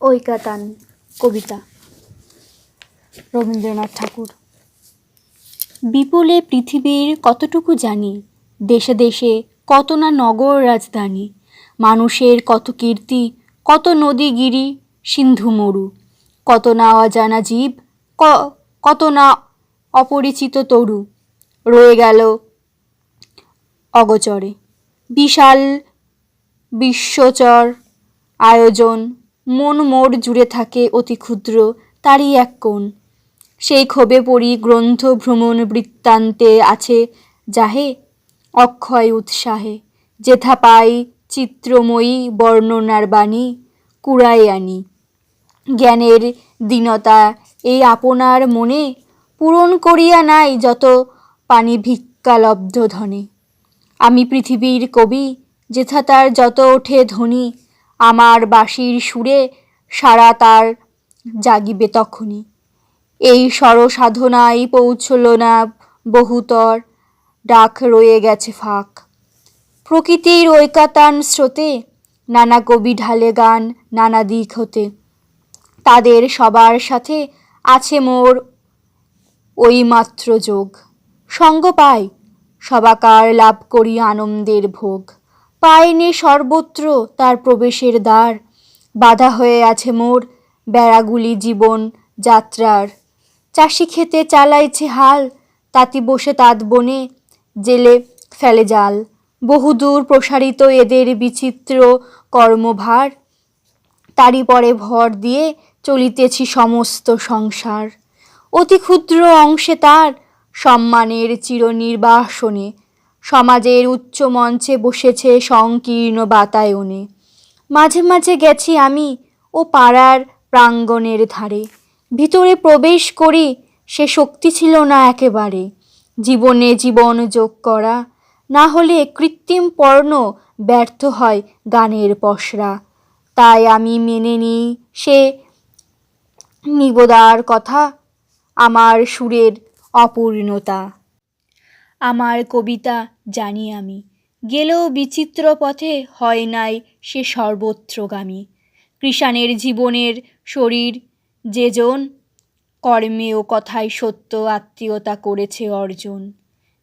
ঐকাতান কবিতা। রবীন্দ্রনাথ ঠাকুর। বিপুলে পৃথিবীর কতটুকু জানি, দেশে দেশে কত না নগর রাজধানী, মানুষের কত কীর্তি, কত নদী গিরি সিন্ধু মরু। কত না অজানা জীব কত না অপরিচিত তরু, রয়ে গেল অগচরে। বিশাল বিশ্বচর আয়োজন মন মোর জুড়ে থাকে অতি ক্ষুদ্র, তারই এক কোণ। সেই ক্ষোভে পড়ি গ্রন্থ ভ্রমণ বৃত্তান্তে আছে যাহে, অক্ষয় উৎসাহে, যেথা পাই চিত্রময়ী বর্ণনার বাণী কুড়াই আনি। জ্ঞানের দীনতা এই আপনার মনে পূরণ করিয়া নাই যত পানি ভিক্ষালব্ধ ধনে। আমি পৃথিবীর কবি, যেথা তার যত ওঠে ধ্বনি আমার বাঁশির সুরে সারা তার জাগিবে তখনই। এই স্বরসাধনায় পৌঁছল না বহুতর, ডাক রয়ে গেছে ফাঁক। প্রকৃতির ঐকাতান স্রোতে নানা কবি ঢালে গান, নানা দিক হতে। তাদের সবার সাথে আছে মোর ওই মাত্র যোগ। সঙ্গ পাই, সবাকার লাভ করি আনন্দের ভোগ। পায়নি সর্বত্র তার প্রবেশের দ্বার। বাধা হয়ে আছে মোর বেড়াগুলি জীবন যাত্রার। চাষি খেতে চালাইছে হাল, তাতি বসে তাঁত বনে জেলে ফেলে জাল। বহুদূর প্রসারিত এদের বিচিত্র কর্মভার, তারই পরে ভর দিয়ে চলিতেছি সমস্ত সংসার। অতি ক্ষুদ্র অংশে তার সম্মানের চিরনির্বাসনে সমাজের উচ্চ মঞ্চে বসেছে সংকীর্ণ বাতায়নে। মাঝে মাঝে গেছি আমি ও পাড়ার প্রাঙ্গণের ধারে। ভিতরে প্রবেশ করি, সে শক্তি ছিল না একেবারে। জীবনে জীবন যোগ করা, না হলে কৃত্রিম পর্ণ ব্যর্থ হয় গানের পসরা। তাই আমি মেনে নিই, সে নিবদার কথা, আমার সুরের অপূর্ণতা। আমার কবিতা জানি আমি। গেলেও বিচিত্র পথে হয় নাই সে সর্বত্রগামী। কৃষাণের জীবনের শরীর যেজন কর্মে ও কথায় সত্য আত্মীয়তা করেছে অর্জন।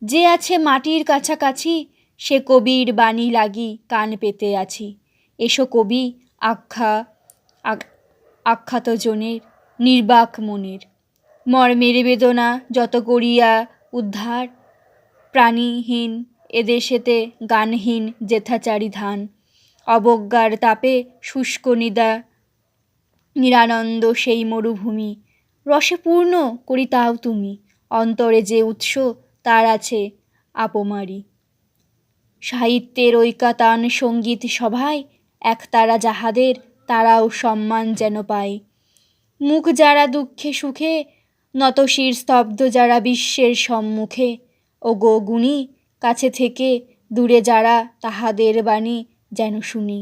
যে আছে মাটির কাছাকাছি, সে কবির বাণী লাগি কান পেতে আছি। এসো কবি, আখ্যা আখ্যাত জনের নির্বাক মনের। মর্মের বেদনা যত করিয়া উদ্ধার প্রাণীহীন, এদেশেতে গানহীন জেঠাচারি ধান। অবজ্ঞার তাপে শুষ্ক নিদা, নিরানন্দ সেই মরুভূমি। রসে পূর্ণ করি তাও তুমি, অন্তরে যে উৎস তার আছে আপমারি। সাহিত্যের ঐকাতান সংগীত সভায় একতারা যাহাদের, তারাও সম্মান যেন পায়। মুখ যারা দুঃখে সুখে নতশির স্তব্ধ যারা বিশ্বের সম্মুখে ও গো গুণী কাছে থেকে দূরে যারা তাহাদের বাণী যেন শুনি।